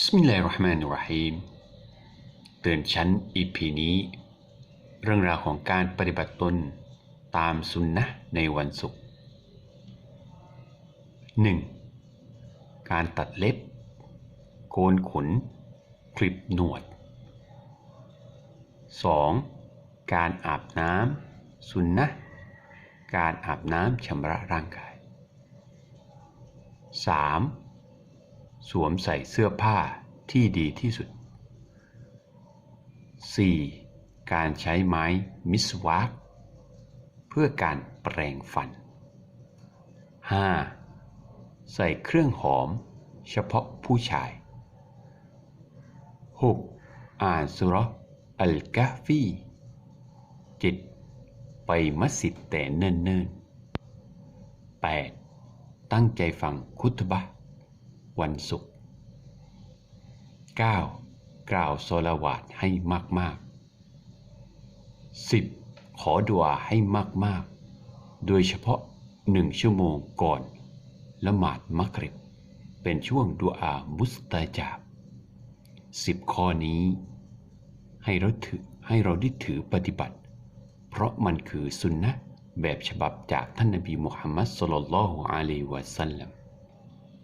บิสมิลลาฮิรเราะห์มานิรฮีมเตือนชั้นอีพีนี้ เรื่องราวของการปฏิบัติตนตามสุนนะในวันศุกร์ 1. การตัดเล็บ โกนขน คลิปหนวด 2. การอาบน้ำสุนนะการอาบน้ำชำระร่างกาย 3. สวมใส่เสื้อผ้าที่ดีที่สุด 4. การใช้ไม้มิสวากเพื่อการแปรงฟัน 5. ใส่เครื่องหอมเฉพาะผู้ชาย 6. อ่านสุรอัลกะฮ์ฟี 7. ไปมัสยิดแต่เนิ่นๆ 8. ตั้งใจฟังคุตบะ วันศุกร์ 9. กล่าวโซลาวาตให้มากๆ 10. ขอดุอาให้มากๆ โดยเฉพาะหนึ่งชั่วโมงก่อนละหมาดมักริบ เป็นช่วงดุอามุสตาจาบสิบข้อนี้ ให้เราถือให้เราได้ถือปฏิบัติ เพราะมันคือสุนนะแบบฉบับจากท่านนบีมุฮัมมัดสุลลัลลอฮุอะลัยวะสัลลัม